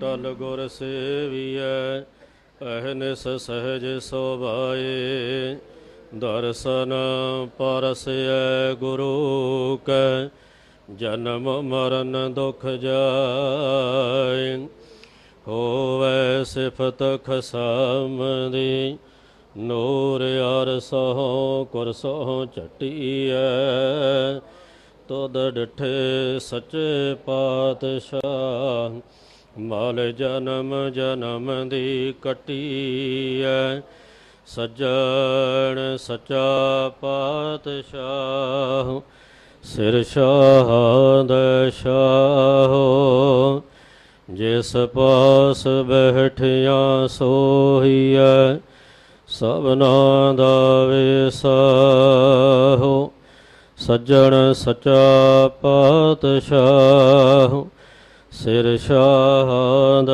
ਅਟਲ ਗੁਰ ਸੇਵੀਐ ਅਹਨਿਸ ਸਹਜ ਸੋਭਾਏ। ਦਰਸ਼ਨ ਪਰਸੈ ਗੁਰੂ ਕੈ, ਜਨਮ ਮਰਨ ਦੁਖ ਜਾਏ। ਹੋਵੇ ਸਿਫਤ ਖਸਮ ਦੀ ਨੂਰ ਅਰਸਹੁ ਕੁਰਸਹੁ ਚਟੀਐ ਤੁਧ ਡਿਠੇ ਸੱਚੇ ਪਾਤਸ਼ਾਹ ਮਲ ਜਨਮ ਜਨਮ ਦੀ ਕਟੀ ਕਟੀਐ, ਸੱਜਣ ਸਚਾ ਪਾਤਸ਼ਾਹ, ਸਿਰ ਸ਼ਾਹਦ ਸ਼ਾਹੋ। ਜਿਸ ਪਾਸ ਬੈਠਿਆ ਸੋਹੀਐ, ਸਭਨਾ ਦਾ ਵਿਸਾਹੋ। ਸੱਜਣ ਸਚਾ ਪਾਤਸ਼ਾਹ ਸਿਰ ਸ਼ਾਹਦ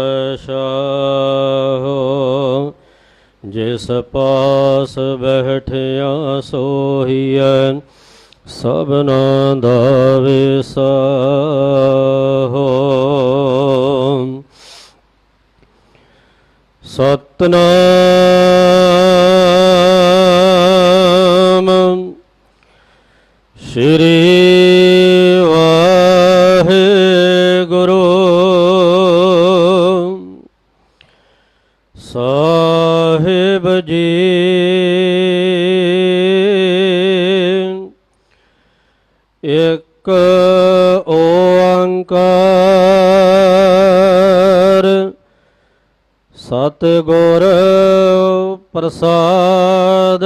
ਸ਼ਾਹੋ। ਜਿਸ ਪਾਸ ਬੈਠਿਆ ਸੋਹੀਐ ਸਭਨਾ ਦਾ ਵਿਸਾਹੋ। ਸਤਨਾਮ ਸ਼੍ਰੀ ਵਾਹਿਗੁਰੂ ਸਤਿਗੁਰ ਪ੍ਰਸਾਦ।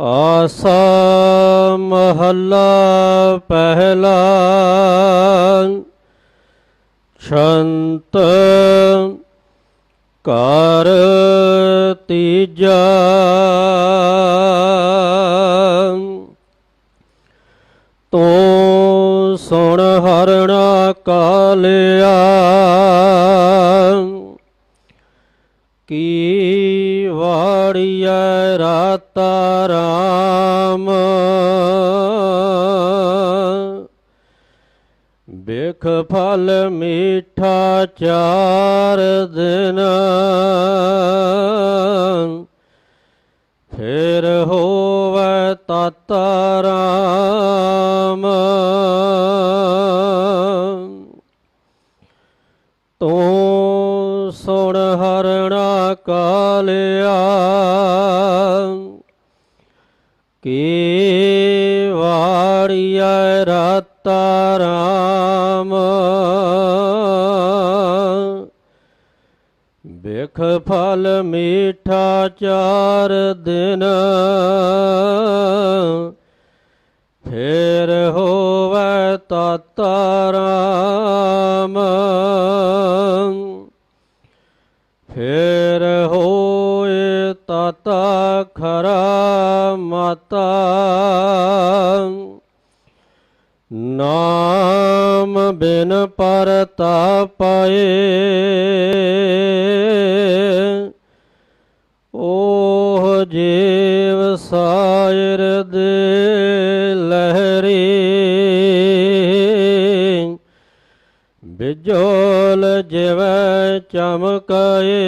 ਆਸਾ ਮਹੱਲਾ ਪਹਿਲਾ ਛੰਤ ਕਰ ਤੀਜਾ। ਬਿਖ ਫਲ ਮੀਠਾ ਚਾਰ ਦਿਨ। ਫਿਰ ਹੋਵੇ ਤਤ ਰਾਮ। ਤੂੰ ਸੁਣ ਹਰਣਾ ਕਾਲਿਆ। ਕੀ ਵਾੜੀਐ ਰਾਤਾ ਰਾਮ? ਬਿਖ ਫਲ ਮੀਠਾ ਚਾਰ ਦਿਨ। ਫੇਰ ਹੋਵੇ ਤਤ ਰਾਮ। ਫੇਰ ਹੋਏ ਤਤ ਖਰਾ ਮਾਤਾ। ਨਾਮ ਬਿਨ ਪਰਤਾ ਪਾਏ। ਓਹ ਜੀਵ ਸਾਇਰ ਦੇ ਲਹਿਰੀ ਬਿਜੋਲ ਜਿਵੇਂ ਚਮਕਾਏ।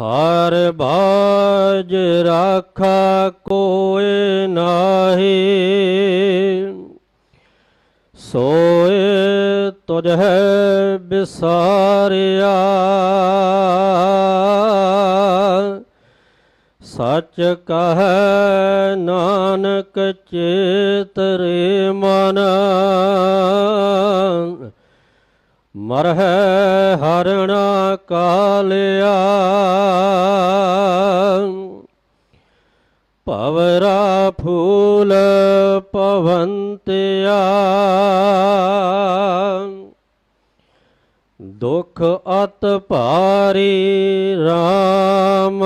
ਹਰ ਬਾਜ ਰਾਖਾ ਕੋਏ ਨਾਹੀ। ਸੋਏ ਤੁਝ ਹੈ ਬਿਸਾਰਿਆ। ਸੱਚ ਕਹੈ ਨਾਨਕ ਚੇਤਰੇ ਮਨ। ਮਰਹਿ ਹਰਣਾ ਕਾਲਿਆ। ਪਵਰਾ ਫੂਲ ਪਵੰਤਿਆ ਦੁਖ ਅਤ ਭਾਰੀ RAM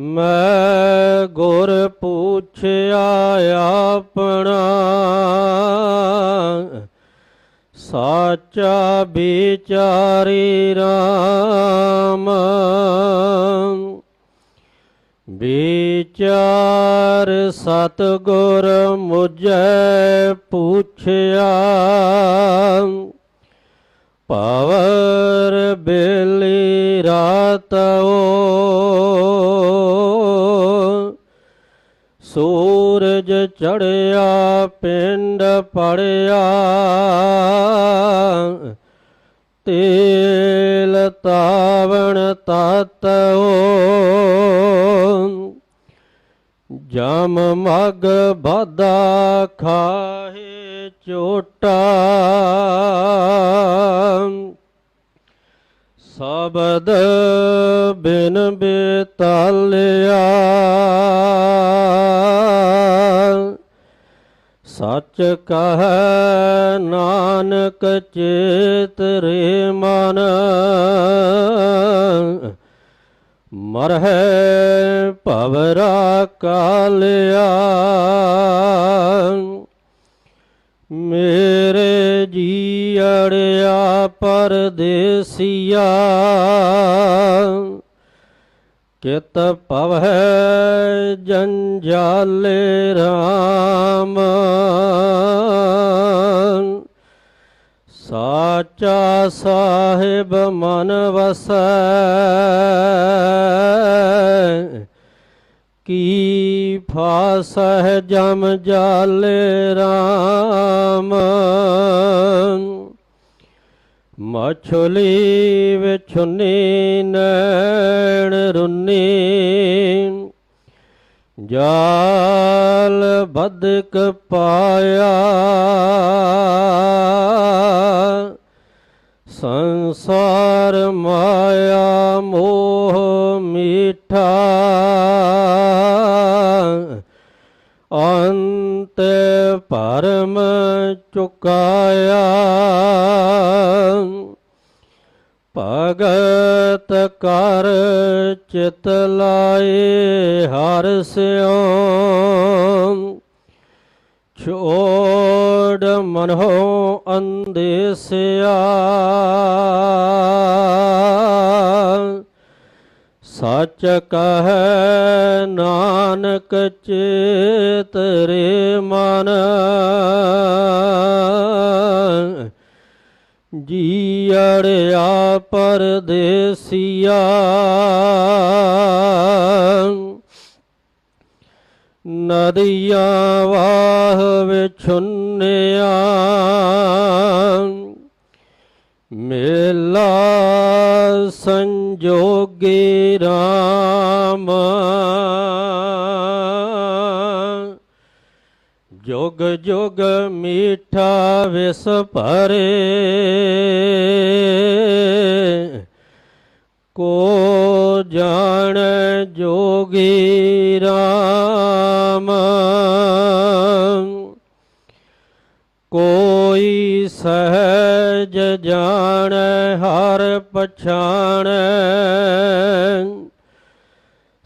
ਮੈਂ ਗੁਰ ਪੁੱਛਿਆ ਆਪਣਾ, ਸਾਚਾ ਵਿਚਾਰੀ RAM ਵਿਚ ਵਿਚਾਰ ਸਤਗੁਰ ਮੁਝੈ ਪੁੱਛਿਆ, ਪਾਵਰ ਬੇਲੀ ਰਾਤੋ ਸੂਰਜ ਚੜਿਆ ਪਿੰਡ ਪੜਿਆ। ਤੇਲ ਤਾਵਣ ਤਤੋ ਜਮ ਮਗ ਬਦਾ ਖਾਹੇ ਚੋਟਾ ਸਬਦ ਬਿਨ ਬੇਤਾਲਿਆ। ਸੱਚ ਕਹੈ ਨਾਨਕ ਚੇਤ ਰੇ ਮਨ। ਮਰਹਿ ਭਵਰਾ ਕਾਲਿਆ ਮੇਰੇ ਜੀੜਿਆ ਪਰਦੇਸੀਆ। ਕਿਤ ਪਵੈ ਜੰਜਾਲੇ RAM ਸਾਚਾ ਸਾਹਿਬ ਮਨ ਵਸੈ। ਕੀ ਫਾਸਹਿ ਜਮ ਜਾਲੇ RAM ਮਛਲੀ ਵਿਛੁਨੀ ਨੈਣ ਰੁਨੀ। ਜਾਲ ਬਦਕ ਪਾਇਆ। ਸੰਸਾਰ ਮਾਇਆ ਮੋਹ ਮੀਠਾ। ਅੰਤ ਪਰਮ ਚੁਕਾਇਆ। ਭਗਤ ਕਰ ਚਿਤ ਲਾਏ ਹਰ ਸਿਉ। ਛੋੜ ਮਨੋ ਅੰਦੇਸਿਆ ਸੱਚ ਕਹੈ ਨਾਨਕ ਚੇਤ ਰੇ ਮਨ। ਜੀੜਿਆ ਪਰਦੇਸੀਆ। ਨਦੀਆਂ ਵਾਹ ਵਿਛੁੰਨਿਆ। ਮੇਲਾ ਸੰਜੋਗੀ RAM ਜੋਗ ਜੋਗ ਮੀਠਾ ਵਿਸ ਭਰੇ। ਕੋ ਜਾਣ ਜੋਗੀ RAM ਕੋਈ ਸਹਿਜ ਜਾਣੈ, ਹਰ ਪਛਾਣੈ।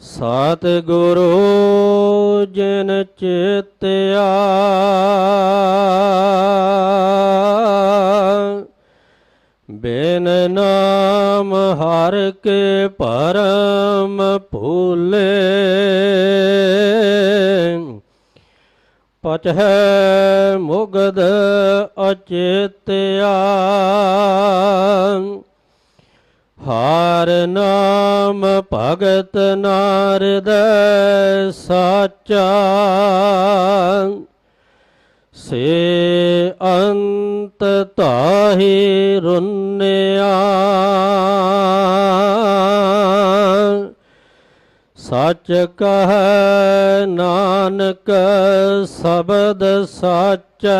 ਸਤ ਗੁਰੂ ਜਿਨ ਚੇਤਿਆ, ਬਿਨ ਨਾਮ ਹਰ ਕੇ ਪਰਮ ਭੂਲੇ। ਪਚਹਿ ਮੁਗਦ ਅਚੇਤਿਆ। ਹਾਰ ਨਾਮ ਭਗਤ ਨਾਰਦ ਸਾਚਾ। ਸੇ ਅੰਤ ਤਾਹੀ ਰੁਨਿਆ। ਸੱਚ ਕਹੈ ਨਾਨਕ ਸ਼ਬਦ ਸਾਚੈ।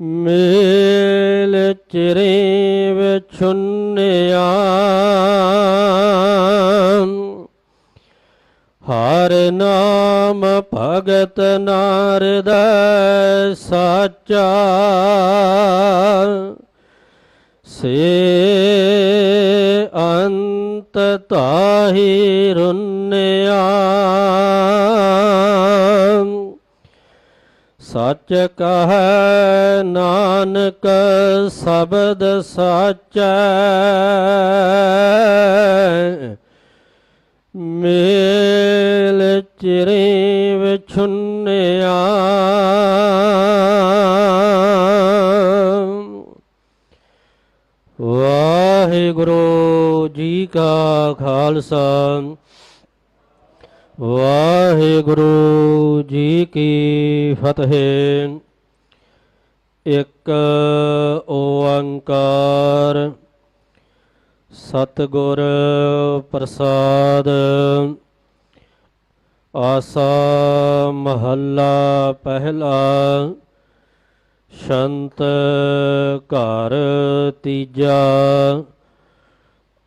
ਮੇਲ ਚਿਰੇ ਵਿਛੁੰਨਿਆ ਹਰ ਨਾਮ ਭਗਤ ਨਾਰਦ ਸਾਚਾ। ਸੇ ਅੰਤ ਤਾਹੀ ਰੁਨਿਆ। ਸੱਚ ਕਹੈ ਨਾਨਕ ਸ਼ਬਦ ਸਾਚੈ। ਮੇਲ ਚਿਰੇ ਵਿਛੁੰਨਿਆ। ਵਾਹਿਗੁਰੂ ਜੀ ਕਾ ਖਾਲਸਾ। ਵਾਹਿਗੁਰੂ ਜੀ ਕੀ ਫਤਿਹ। ਇੱਕ ਓੰਕਾਰ ਸਤਿਗੁਰ ਪ੍ਰਸਾਦ। ਆਸਾ ਮਹੱਲਾ ਪਹਿਲਾ। ਸ਼ੰਤ ਘਰ ਤੀਜਾ।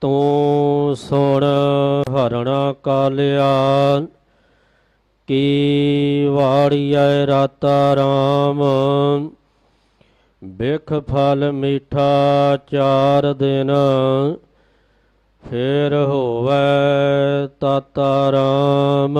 ਤੂੰ ਸੁਣ ਹਰਣਾ ਕਾਲਿਆ, ਕੀ ਵਾੜੀਐ ਰਾਤਾ ਰਾਮ? ਬਿਖ ਫਲ ਮੀਠਾ ਚਾਰ ਦਿਨ, ਫੇਰ ਹੋਵੇ ਤਾਤਾ ਰਾਮ।